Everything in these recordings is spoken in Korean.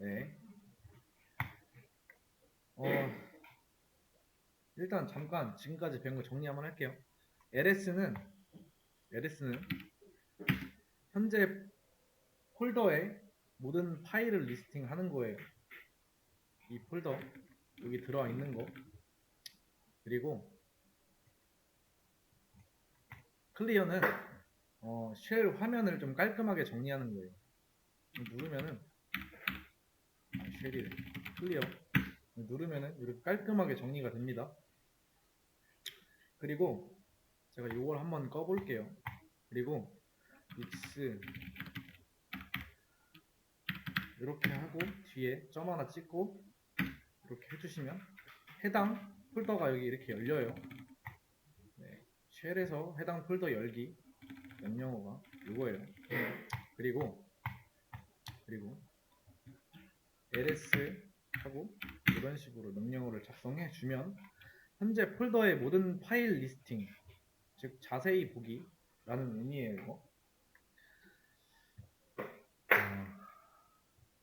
네. 어, 일단 잠깐 지금까지 배운 거 정리 한번 할게요. LS는 LS는 현재 폴더에 모든 파일을 리스팅하는 거예요. 이 폴더 여기 들어와 있는 거 그리고 클리어는 어, 쉘 화면을 좀 깔끔하게 정리하는 거예요. 누르면은 아, 쉘이 클리어 누르면은 이렇게 깔끔하게 정리가 됩니다. 그리고 제가 이걸 한번 꺼볼게요. 그리고 익스 이렇게 하고 뒤에 점 하나 찍고 이렇게 해주시면 해당 폴더가 여기 이렇게 열려요. 네, 쉘에서 해당 폴더 열기 명령어가 이거예요. 그리고 그리고 ls 하고 이런 식으로 명령어를 작성해 주면 현재 폴더의 모든 파일 리스팅 즉 자세히 보기라는 의미예요. 이거. 어,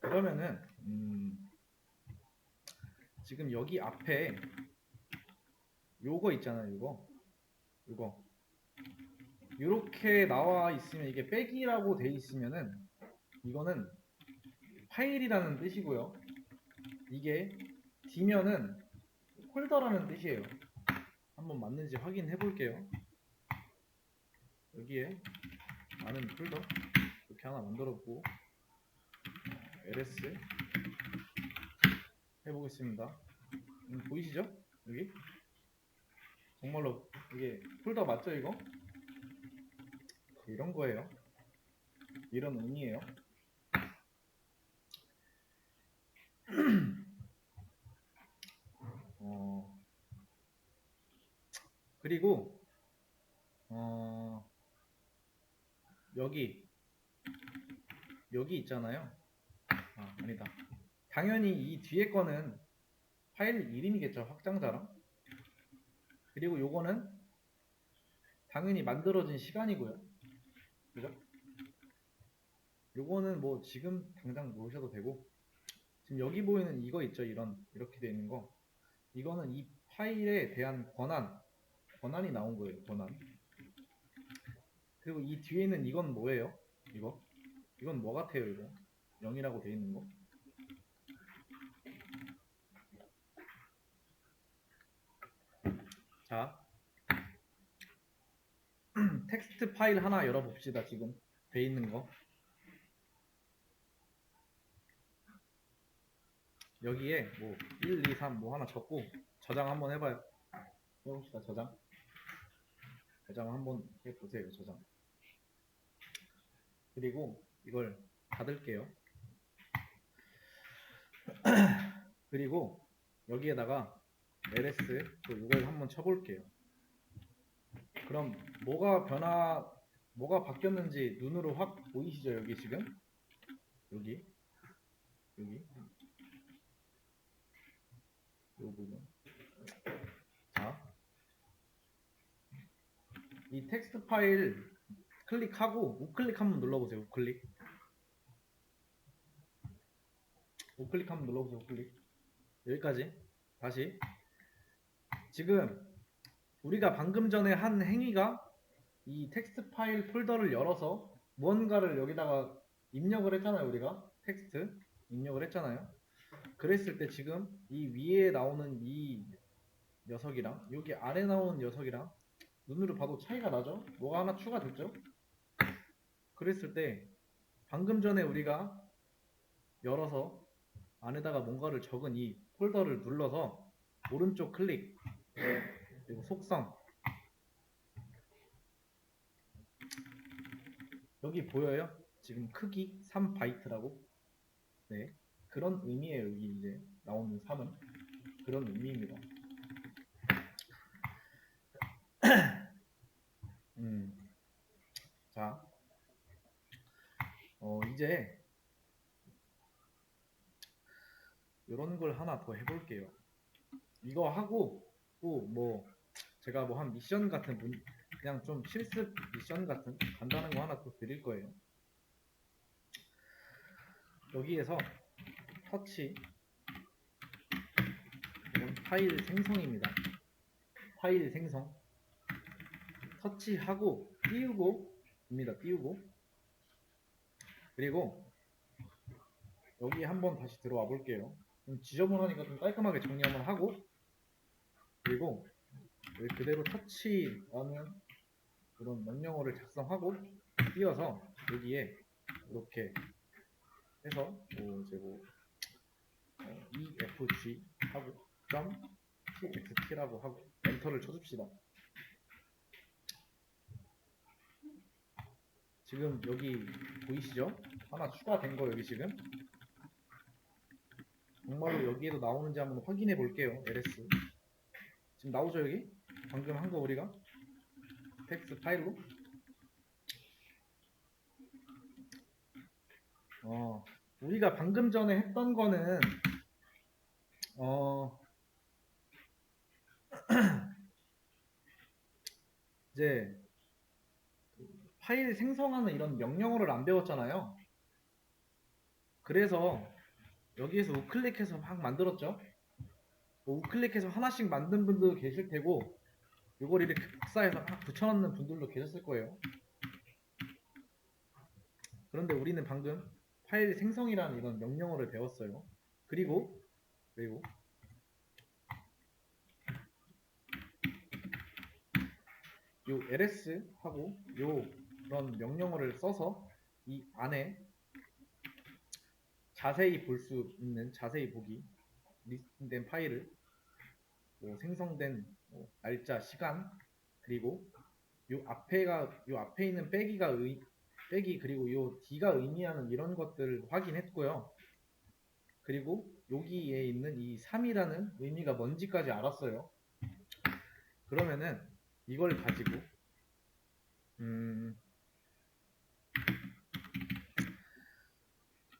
그러면은 음, 지금 여기 앞에 요거 있잖아요. 요거 요거 이렇게 나와 있으면 이게 빼기라고 돼 있으면은 이거는 파일이라는 뜻이고요. 이게 D면은 폴더라는 뜻이에요. 한번 맞는지 확인해 볼게요. 여기에 많은 폴더 이렇게 하나 만들었고 ls 해보겠습니다. 음, 보이시죠? 여기 정말로 이게 폴더 맞죠 이거? 이런 거예요. 이런 의미예요. 어, 그리고 어, 여기 여기 있잖아요. 아, 아니다. 당연히 이 뒤에 거는 파일 이름이겠죠. 확장자랑. 그리고 요거는 당연히 만들어진 시간이고요. 그죠? 요거는 뭐 지금 당장 모으셔도 되고 지금 여기 보이는 이거 있죠? 이런 이렇게 되어 있는 거. 이거는 이 파일에 대한 권한 권한이 나온 거예요 권한. 그리고 이 뒤에는 이건 뭐예요? 이거? 이건 뭐 같아요 이거? 0이라고 되어 있는 거? 자, 텍스트 파일 하나 열어봅시다. 지금. 돼 있는 거. 여기에 뭐 1, 2, 3 뭐 하나 적고 저장 한번 해봐요. 해봅시다. 저장. 저장 한번 해보세요. 저장. 그리고 이걸 닫을게요. 그리고 여기에다가 ls 또 이걸 한번 쳐볼게요. 그럼 뭐가 변화 뭐가 바뀌었는지 눈으로 확 보이시죠 여기 지금 여기 여기 이 부분 자 이 텍스트 파일 클릭하고 우클릭 한번 눌러보세요 우클릭. 우클릭 한번 눌러보세요 우클릭. 여기까지. 다시. 지금 우리가 방금 전에 한 행위가 이 텍스트 파일 폴더를 열어서 무언가를 여기다가 입력을 했잖아요 우리가. 텍스트 입력을 했잖아요 그랬을 때 지금 이 위에 나오는 이 녀석이랑 여기 아래 나오는 녀석이랑 눈으로 봐도 차이가 나죠? 뭐가 하나 추가됐죠? 그랬을 때 방금 전에 우리가 열어서 안에다가 뭔가를 적은 이 폴더를 눌러서 오른쪽 클릭 그리고 속성. 여기 보여요? 지금 크기 3바이트라고? 네 그런 의미예요 여기 이제 나오는 3은 그런 의미입니다 음. 자 어, 이제 이런 걸 하나 더 해볼게요 이거 하고 또 뭐 제가 뭐 한 미션 같은 문 그냥 좀 실습 미션 같은 간단한 거 하나 또 드릴 거예요. 여기에서 터치 이건 파일 생성입니다. 파일 생성 터치하고 띄우고 입니다. 띄우고 그리고 여기 한번 다시 들어와 볼게요. 좀 지저분하니까 좀 깔끔하게 정리 한번 하고 그리고 여기 그대로 터치라는 그런 명령어를 작성하고 띄어서 여기에 이렇게 해서 뭐 이제 뭐 어, EFG 하고 점 TXT라고 하고 엔터를 쳐줍시다. 지금 여기 보이시죠? 하나 추가된 거 여기 지금 정말로 여기에도 나오는지 한번 확인해 볼게요. LS 지금 나오죠 여기? 방금 한 거 우리가 텍스트 파일로 어 우리가 방금 전에 했던 거는 어 이제 그 파일 생성하는 이런 명령어를 안 배웠잖아요. 그래서 여기에서 우클릭해서 막 만들었죠. 뭐 우클릭해서 하나씩 만든 분도 계실 테고 이걸 이렇게 복사해서 막 붙여넣는 분들도 계셨을 거예요. 그런데 우리는 방금 파일 생성이라는 이런 명령어를 배웠어요. 그리고 그리고 요 ls 하고 요 그런 명령어를 써서 이 안에 자세히 볼 수 있는 자세히 보기 리스팅된 파일을 뭐 생성된 뭐 날짜 시간 그리고 요 앞에가 요 앞에 있는 빼기가 의, 빼기 그리고 요 d가 의미하는 이런 것들을 확인했고요. 그리고 여기에 있는 이 3이라는 의미가 뭔지까지 알았어요. 그러면은 이걸 가지고 음,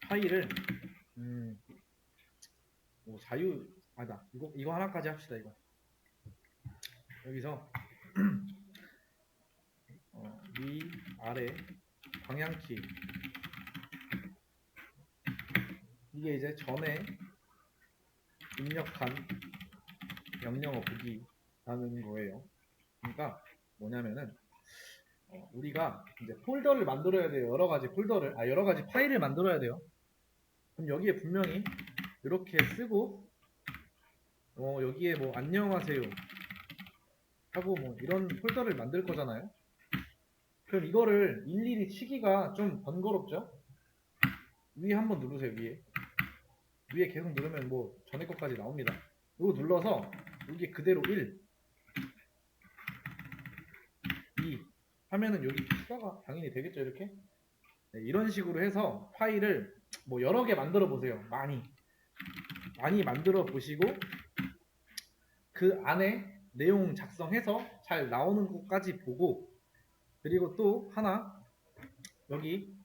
파일을 음, 뭐 자유 아니다. 이거 이거 하나까지 합시다 이거. 여기서 어, 위 아래 방향키. 이게 이제 전에 입력한 명령어 보기라는 거예요. 그러니까 뭐냐면은 어, 우리가 이제 폴더를 만들어야 돼요. 여러 가지 폴더를 아 여러 가지 파일을 만들어야 돼요. 그럼 여기에 분명히 이렇게 쓰고 어 여기에 뭐 안녕하세요 하고 뭐 이런 폴더를 만들 거잖아요. 그럼 이거를 일일이 치기가 좀 번거롭죠? 위에 한번 누르세요 위에 위에 계속 누르면 뭐 전에 것까지 나옵니다. 이거 눌러서 여기 그대로 1 2 하면은 여기 추가가 당연히 되겠죠 이렇게 네, 이런 식으로 해서 파일을 뭐 여러 개 만들어 보세요 많이 많이 만들어 보시고 그 안에 내용 작성해서 잘 나오는 것까지 보고 그리고 또 하나 여기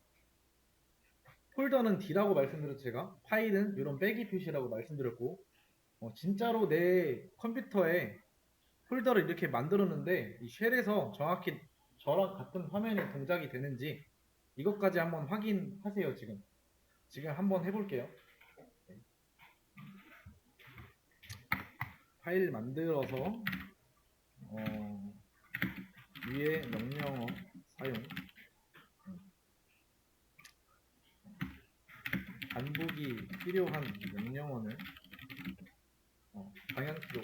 폴더는 D라고 말씀드렸죠 제가 파일은 이런 빼기 표시라고 말씀드렸고 어, 진짜로 내 컴퓨터에 폴더를 이렇게 만들었는데 이 쉘에서 정확히 저랑 같은 화면이 동작이 되는지 이것까지 한번 확인하세요 지금. 지금 한번 해볼게요. 파일 만들어서 어, 위에 명령어 사용 반복이 필요한 명령어는 어, 방향키로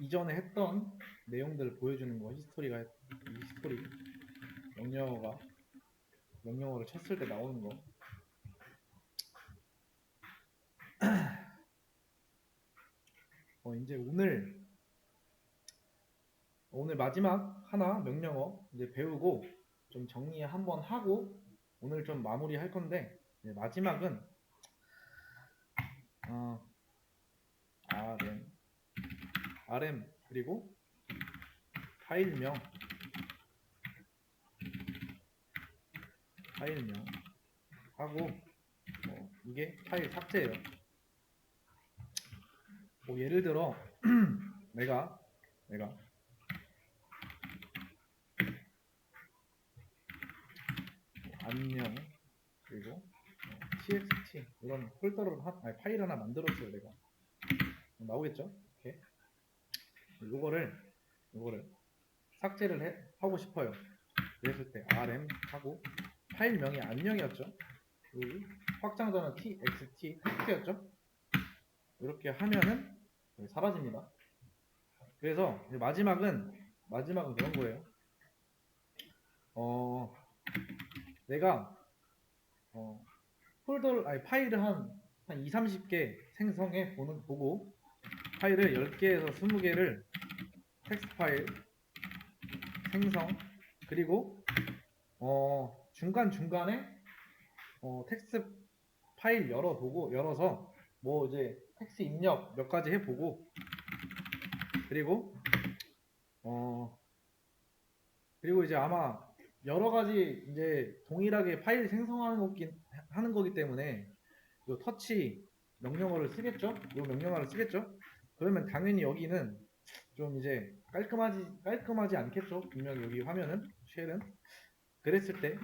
이전에 했던 내용들을 보여주는 거 히스토리가 이 히스토리 명령어가 명령어를 쳤을 때 나오는 거. 어, 이제 오늘 오늘 마지막 하나 명령어 이제 배우고 좀 정리 한번 하고 오늘 좀 마무리 할 건데 마지막은 어, RM RM 그리고 파일명 파일명 하고 어, 이게 파일 삭제예요. 뭐 예를 들어 내가 내가 안녕 그리고 어, txt 이런 폴더를 하, 아니, 파일 하나 만들었어요 내가 나오겠죠? 요거를 요거를 삭제를 해, 하고 싶어요. 그랬을 때 rm 하고 파일 명이 안녕이었죠. 여기 확장자는 txt 텍스트였죠. 이렇게 하면은 사라집니다. 그래서 마지막은 마지막은 그런 거예요. 어 내가 어, 폴더를 아니 파일을 한, 한 2, 30개 생성해 보는 보고 파일을 10개에서 20개를 텍스트 파일 생성 그리고 어, 중간 중간에 어, 텍스트 파일 열어보고 열어서 뭐 이제 텍스트 입력 몇 가지 해보고 그리고 어 그리고 이제 아마 여러 가지 이제 동일하게 파일 생성하는 거긴 하는 거기 때문에 요 터치 명령어를 쓰겠죠? 요 명령어를 쓰겠죠? 그러면 당연히 여기는 좀 이제 깔끔하지 깔끔하지 않겠죠? 분명 여기 화면은 쉘은 그랬을 때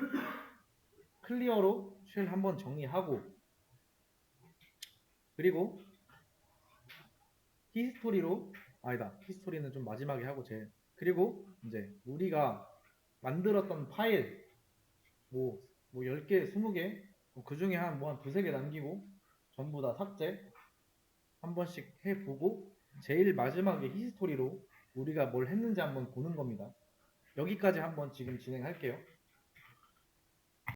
클리어로 쉘 한번 정리하고 그리고 히스토리로 아니다 히스토리는 좀 마지막에 하고 제 그리고 이제 우리가 만들었던 파일 뭐, 뭐 10개, 20개 그 중에 한 뭐 한 두세 개 남기고 전부 다 삭제 한 번씩 해보고 제일 마지막에 히스토리로 우리가 뭘 했는지 한번 보는 겁니다. 여기까지 한번 지금 진행할게요.